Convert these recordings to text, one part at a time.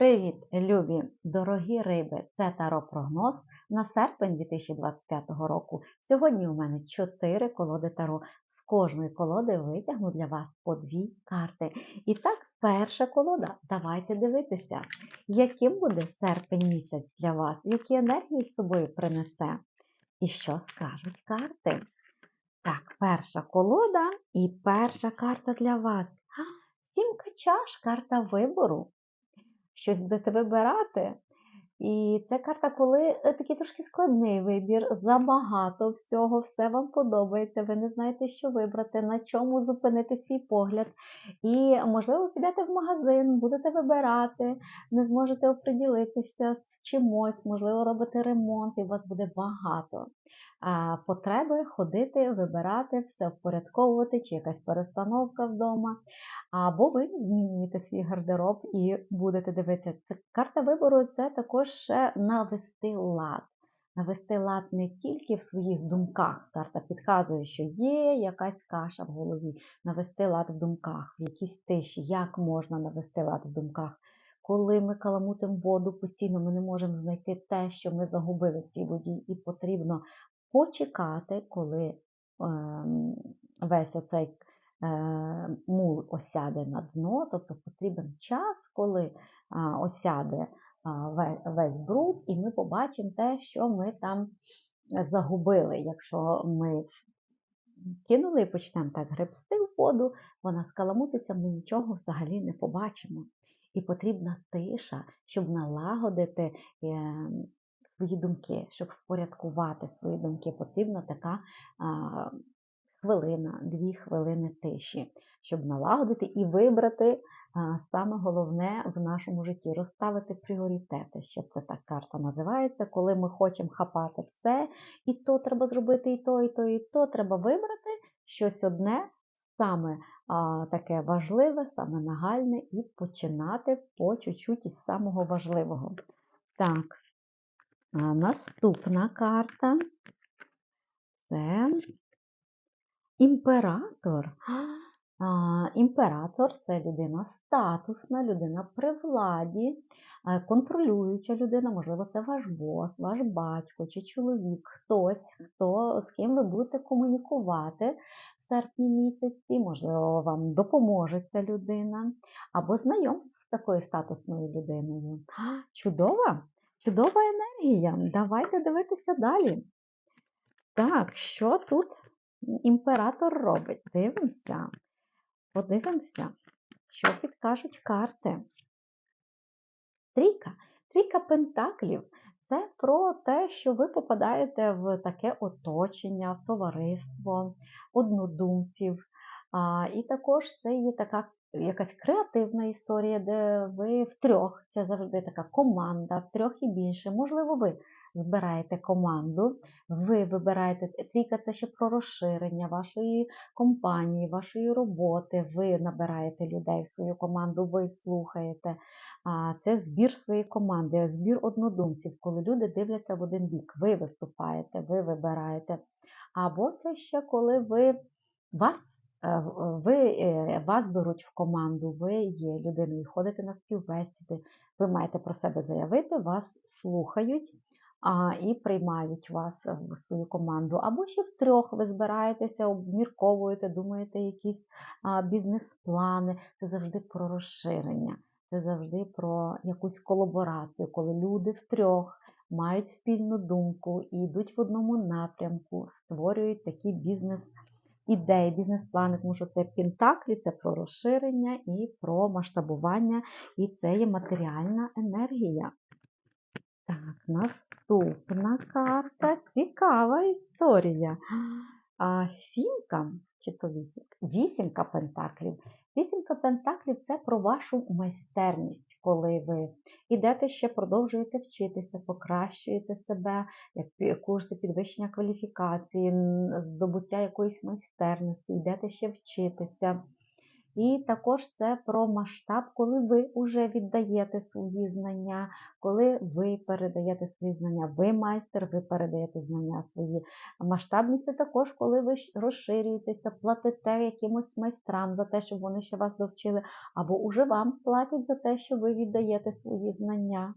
Привіт, любі, дорогі риби! Це таро-прогноз на серпень 2025 року. Сьогодні у мене 4 колоди таро. З кожної колоди витягну для вас по дві карти. І так, перша колода. Давайте дивитися, яким буде серпень місяць для вас, які енергії з собою принесе. І що скажуть карти? Так, перша колода і перша карта для вас. Сімка чаш, карта вибору щось будете вибирати. І це карта, коли е, такий трошки складний вибір, забагато всього, все вам подобається, ви не знаєте, що вибрати, на чому зупинити свій погляд. І, можливо, підете в магазин, будете вибирати, не зможете оприділитися з чимось, можливо, робити ремонт, і у вас буде багато потреби ходити, вибирати, все впорядковувати, чи якась перестановка вдома. Або ви змінюєте свій гардероб і будете дивитися. Карта вибору це також ще навести лад. Навести лад не тільки в своїх думках. Карта підказує, що є якась каша в голові, навести лад в думках, в якійсь тиші, як можна навести лад в думках. Коли ми каламутимо воду постійно, ми не можемо знайти те, що ми загубили в цій воді, і потрібно почекати, коли ем, весь оцей е, мул осяде на дно, тобто потрібен час, коли осяде весь бруд, і ми побачимо те, що ми там загубили. Якщо ми кинули і почнемо так гребсти в воду, вона скаламутиться, ми нічого взагалі не побачимо. І потрібна тиша, щоб налагодити ем, свої думки, щоб впорядкувати свої думки, потрібна така хвилина, дві хвилини тиші, щоб налагодити і вибрати саме головне в нашому житті розставити пріоритети. Ще це так карта називається, коли ми хочемо хапати все, і то треба зробити, і то, і то, і то. Треба вибрати щось одне. Саме а, таке важливе, саме нагальне, і починати по чуть-чуть із самого важливого. Так, Наступна карта це імператор. Імператор це людина статусна, людина при владі, е, контролююча людина, можливо, це ваш бос, ваш батько чи чоловік, хтось, хто, з ким ви будете комунікувати в серпні місяці, можливо, вам допоможе ця людина, або знайомство з такою статусною людиною. Чудова! Чудова енергія. Давайте дивитися далі. Так, що тут імператор робить? Дивимося. Подивимося, що підкажуть карти. Трійка. Трійка пентаклів це про те, що ви попадаєте в таке оточення, в товариство, однодумців. І також це є така якась креативна історія, де ви втрьох, це завжди така команда, втрьох і більше. Можливо, ви збираєте команду, ви вибираєте трійка це ще про розширення вашої компанії, вашої роботи, ви набираєте людей в свою команду, ви слухаєте. Це збір своєї команди, збір однодумців, коли люди дивляться в один бік, ви виступаєте, ви вибираєте. Або це ще коли ви вас Е, ви, е, Вас беруть в команду, ви є людиною, ходите на співбесіди, ви маєте про себе заявити, вас слухають і приймають вас в свою команду. Або ще втрьох ви збираєтеся, обмірковуєте, думаєте, якісь бізнес-плани. Це завжди про розширення, це завжди про якусь колаборацію, коли люди втрьох. Мають спільну думку і йдуть в одному напрямку, створюють такі бізнес ідеї, бізнес-плани, тому що це пентаклі, це про розширення і про масштабування, і це є матеріальна енергія. Наступна карта. Цікава історія. А, Сімка, чи то вісімка, вісімка пентаклів. Вісімка пентаклів це про вашу майстерність, коли ви йдете ще, продовжуєте вчитися, покращуєте себе, як курси підвищення кваліфікації, здобуття якоїсь майстерності, йдете ще вчитися. І також це про масштаб, коли ви вже віддаєте свої знання, коли ви передаєте свої знання, ви майстер, ви передаєте знання свої. Масштабність також, коли ви розширюєтеся, платите якимось майстрам за те, щоб вони ще вас довчили, або уже вам платять за те, що ви віддаєте свої знання.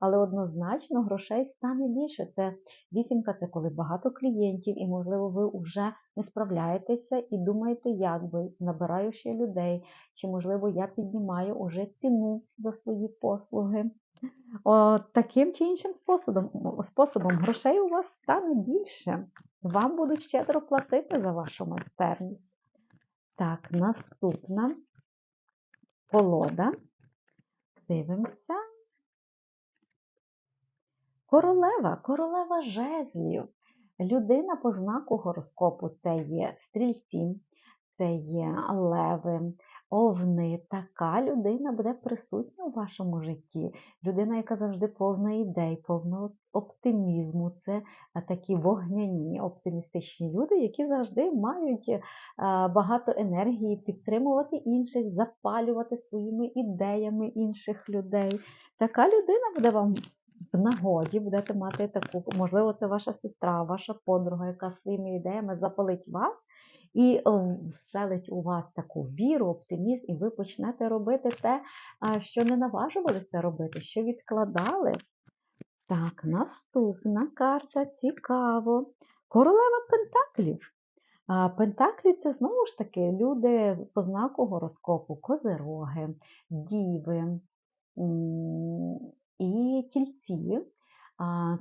Але однозначно грошей стане більше. Це вісімка, це коли багато клієнтів, і, можливо, ви вже не справляєтеся і думаєте, як би набираю ще людей, чи, можливо, я піднімаю уже ціну за свої послуги. О, таким чи іншим способом, способом грошей у вас стане більше. Вам будуть щедро платити за вашу майстерність. Так, наступна колода. Дивимося. Королева, королева жезлів. Людина по знаку гороскопу це є стрільці, це є леви, овни. Така людина буде присутня у вашому житті. Людина, яка завжди повна ідей, повна оптимізму. Це такі вогняні, оптимістичні люди, які завжди мають е, багато енергії підтримувати інших, запалювати своїми ідеями інших людей. Така людина буде вам в нагоді будете мати таку, можливо, це ваша сестра, ваша подруга, яка своїми ідеями запалить вас і е, вселить у вас таку віру, оптимізм, і ви почнете робити те, що не наважувалися робити, що відкладали. Так, наступна карта, цікаво. Королева Пентаклів. Пентаклі це знову ж таки люди по знаку гороскопу, козироги, діви і тільці.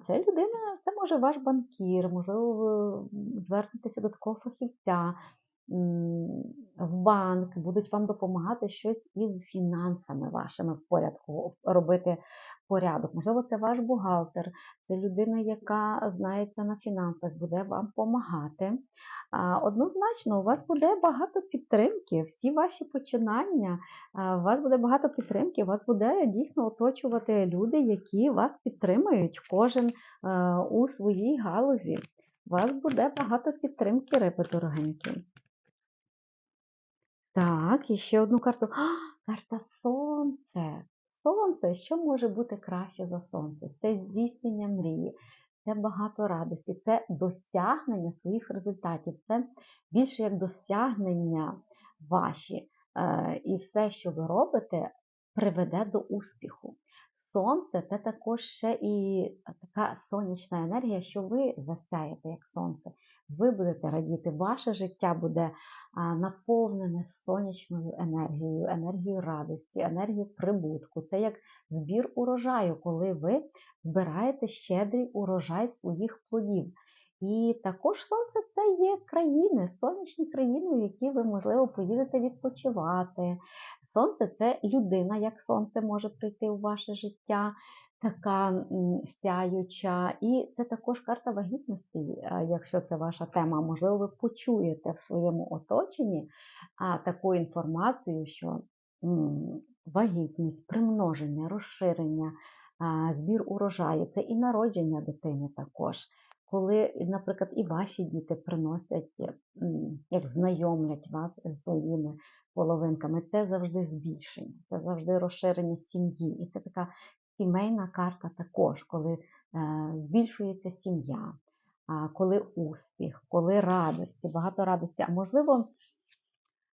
Це людина, це може ваш банкір, можливо, ви звернетеся до такого фахівця в банк, будуть вам допомагати щось із фінансами вашими в порядку, робити порядок. Можливо, це ваш бухгалтер, це людина, яка знається на фінансах, буде вам допомагати. Однозначно, у вас буде багато підтримки, всі ваші починання, у вас буде багато підтримки, у вас буде дійсно оточувати люди, які вас підтримують, кожен у своїй галузі. У вас буде багато підтримки, риби. Так, і ще одну карту. А, карта Сонце. Сонце, що може бути краще за сонце? Це здійснення мрії, це багато радості, це досягнення своїх результатів, це більше як досягнення ваші. Е, І все, що ви робите, приведе до успіху. Сонце це також ще і така сонячна енергія, що ви засяєте як сонце. Ви будете радіти, ваше життя буде наповнене сонячною енергією, енергією радості, енергією прибутку. Це як збір урожаю, коли ви збираєте щедрий урожай своїх плодів. І також сонце це є країни, сонячні країни, у які ви, можливо, поїдете відпочивати. Сонце це людина, як сонце може прийти у ваше життя, така сяюча. І це також карта вагітності, якщо це ваша тема. Можливо, ви почуєте в своєму оточенні таку інформацію, що вагітність, примноження, розширення, збір урожаю це і народження дитини також. Коли, наприклад, і ваші діти приносять, як знайомлять вас з своїми половинками, це завжди збільшення, це завжди розширення сім'ї. І це така сімейна карта також, коли е, збільшується сім'я, коли успіх, коли радості, багато радості. А можливо,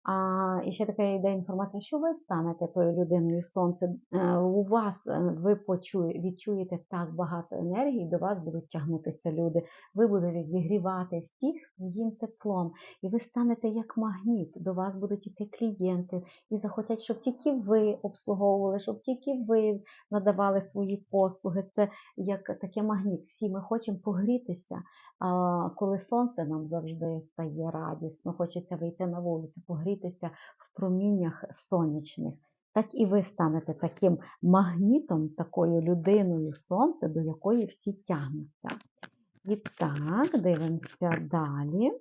а, і ще така йде інформація, що ви станете тою людиною сонце. У вас е, ви почує, відчуєте так багато енергії, до вас будуть тягнутися люди. Ви будете зігрівати всіх своїм теплом, і ви станете як магніт. До вас будуть іти клієнти і захотять, щоб тільки ви обслуговували, щоб тільки ви надавали свої послуги. Це як таке магніт. Всі ми хочемо погрітися. Коли сонце нам завжди стає радісно, хочеться вийти на вулицю, погрітися в проміннях сонячних. Так і ви станете таким магнітом, такою людиною сонця, до якої всі тягнуться. І так, дивимося далі.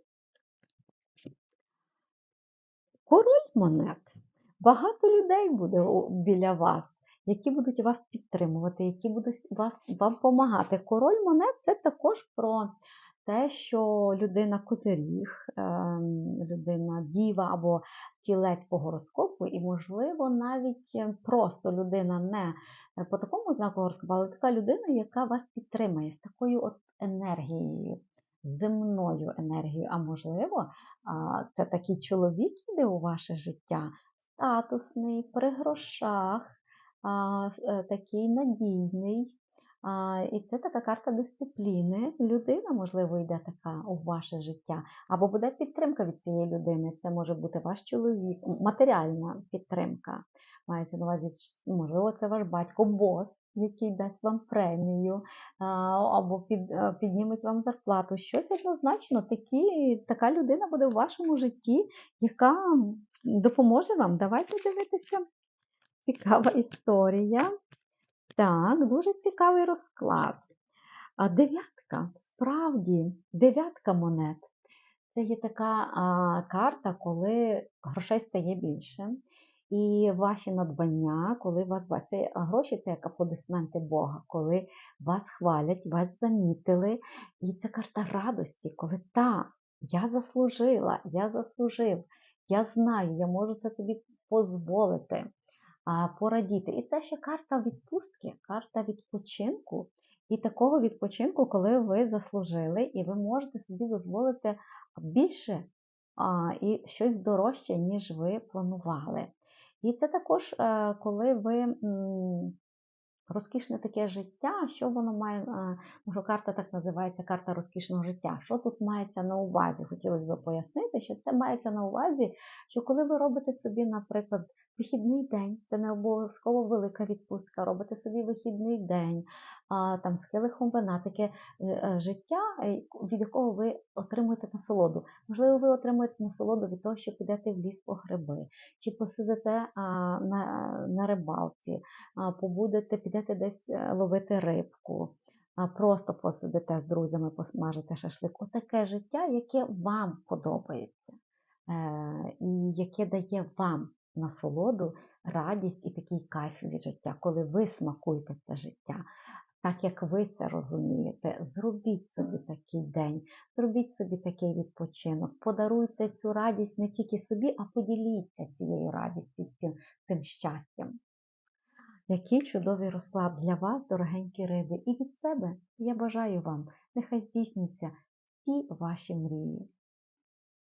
Король монет. Багато людей буде біля вас, які будуть вас підтримувати, які будуть вас, вам допомагати. Король монет це також про те, що людина козиріг, ем, людина діва або тілець по гороскопу, і, можливо, навіть е, просто людина не е, по такому знаку гороскопу, але така людина, яка вас підтримує з такою от енергією, земною енергією. А можливо, це такий чоловік іде у ваше життя, статусний, при грошах, е, такий надійний. І це така карта дисципліни. Людина, можливо, йде така у ваше життя. Або буде підтримка від цієї людини. Це може бути ваш чоловік, матеріальна підтримка. Мається на увазі, можливо, це ваш батько, бос, який дасть вам премію, або під, е, підніметь вам зарплату. Щось однозначно, такі, така людина буде у вашому житті, яка допоможе вам. Давайте дивитися. Цікава історія. Так, дуже цікавий розклад. А дев'ятка, справді, дев'ятка монет. Це є така а, карта, коли грошей стає більше. І ваші надбання, коли вас це гроші це як аплодисменти Бога, коли вас хвалять, вас замітили. І це карта радості, коли та, я заслужила, я заслужив, я знаю, я можу це собі дозволити порадіти. І це ще карта відпустки, карта відпочинку. І такого відпочинку, коли ви заслужили, і ви можете собі дозволити більше а, і щось дорожче, ніж ви планували. І це також, е, коли ви розкішне таке життя, що воно має, е, може, карта так називається карта розкішного життя. Що тут мається на увазі? Хотілося б пояснити, що це мається на увазі, що коли ви робите собі, наприклад, вихідний день, це не обов'язково велика відпустка, робите собі вихідний день, а, там з килихом вина, таке е, життя, е, від якого ви отримуєте насолоду. Можливо, ви отримуєте насолоду від того, що підете в ліс по гриби, чи посидите а, на, на рибалці, а, побудете, підете десь е, ловити рибку, просто посидите з друзями, посмажите шашлик. Отаке життя, яке вам подобається, і яке дає вам насолоду, радість і такий кайф від життя, коли ви смакуєте це життя. Так як ви це розумієте, зробіть собі такий день, зробіть собі такий відпочинок, подаруйте цю радість не тільки собі, а поділіться цією радістю, цим, цим щастям. Який чудовий розклад для вас, дорогенькі риби, і від себе я бажаю вам, нехай здійсняться всі ваші мрії.